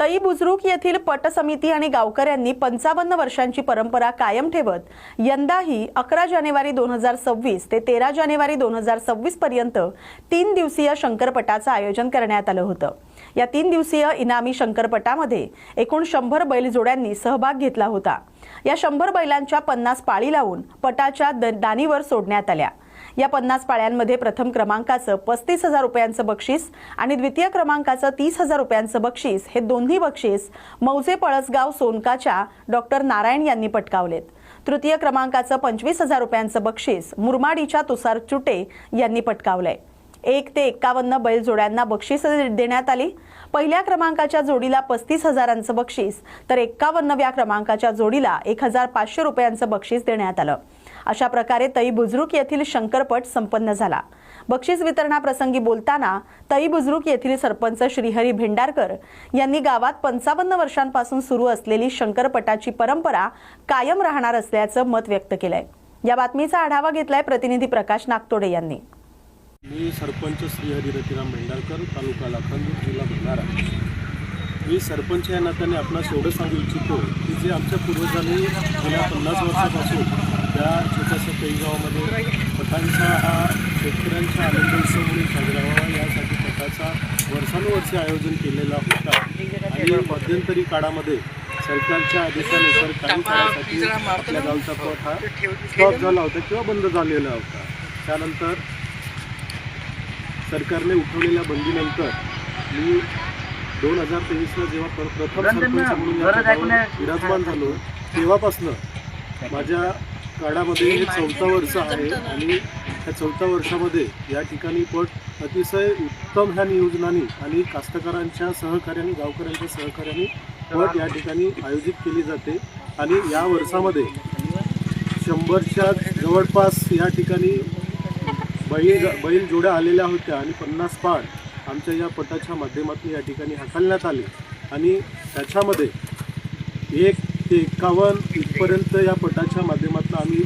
तई बुजरुक येथील पट समिती आणि गावकऱ्यांनी पंचावन्न वर्षांची परंपरा कायम ठेवत यंदाही अकरा जानेवारी दोन हजार सव्वीस ते तेरा जानेवारी दोन हजार सव्वीस पर्यंत तीन दिवसीय शंकरपटाचं आयोजन करण्यात आलं होतं. या तीन दिवसीय इनामी शंकरपटामध्ये एकूण शंभर बैलजोड्यांनी सहभाग घेतला होता. या शंभर बैलांच्या पन्नास पाळी लावून पटाच्या द- दानीवर सोडण्यात आल्या. या पन्नास पाळ्यांमध्ये प्रथम क्रमांकाचं पस्तीस हजार रुपयांचं बक्षीस आणि द्वितीय क्रमांकाचं तीस हजार रुपयांचं बक्षीस हे दोन्ही बक्षीस मौजे पळसगाव सोनकाच्या डॉक्टर नारायण यांनी पटकावलेत. तृतीय क्रमांकाचं पंचवीस हजार रुपयांचं बक्षीस मुरमाडीच्या तुषार चुटे यांनी पटकावलंय. एक ते एक्कावन्न बैलजोड्यांना बक्षीस देण्यात आली. पहिल्या क्रमांकाच्या जोडीला पस्तीस हजारांचं बक्षीस तर एक्कावन्नव्या क्रमांकाच्या जोडीला एक हजार पाचशे रुपयांचं बक्षीस देण्यात आलं. अशा प्रकारे तई बुजरुक येथील शंकरपट संपन्न झाला. बक्षीस वितरणाप्रसंगी बोलताना तई बुजरुक येथील सरपंच श्रीहरी भेंडारकर यांनी गावात पंचावन्न वर्षांपासून सुरू असलेली शंकरपटाची परंपरा कायम राहणार असल्याचं मत व्यक्त केलंय. या बातमीचा आढावा घेतलाय प्रतिनिधी प्रकाश नागतोडे यांनी. मी सरपंच श्री हरिरतीराम भेंडारकर तालुका लाखांदूर जिल्हा भंडारा. मी सरपंच या नात्याने आपणास एवढं सांगू इच्छितो की जे आमच्या पूर्वजांनी गेल्या पन्नास वर्षापासून त्या छोट्याशा गावामध्ये पटांचा हा शेतकऱ्यांचा आनंदोत्सव म्हणून साजरा व्हावा यासाठी पटाचा वर्षानुवर्षे आयोजन केलेला होता. आणि मध्यंतरी काळामध्ये सरकारच्या आदेशानुसार काही काळासाठी आपल्या गावचा पट हा स्टॉप झाला होता किंवा बंद झालेला होता. त्यानंतर सरकारने उठवलेल्या बंदीनंतर मी दोन हजार तेवीसला जेव्हा पर- प्रथम म्हणून या विराजमान झालो तेव्हापासनं माझ्या काळामध्ये हे चौथा वर्ष आहे आणि त्या चौथ्या वर्षामध्ये या ठिकाणी पट अतिशय उत्तम ह्या नियोजनाने आणि कास्तकारांच्या सहकार्याने गावकऱ्यांच्या सहकार्याने पट या ठिकाणी आयोजित केली जाते. आणि या वर्षामध्ये शंभरच्या जवळपास या ठिकाणी बैल बैल जोड्या आलेल्या होत्या आणि पन्नास पाड आमच्या या पटाच्या माध्यमातून या ठिकाणी हाकलण्यात आले. आणि त्याच्यामध्ये एक ते एकावन्न इथपर्यंत या पटाच्या माध्यमातून आम्ही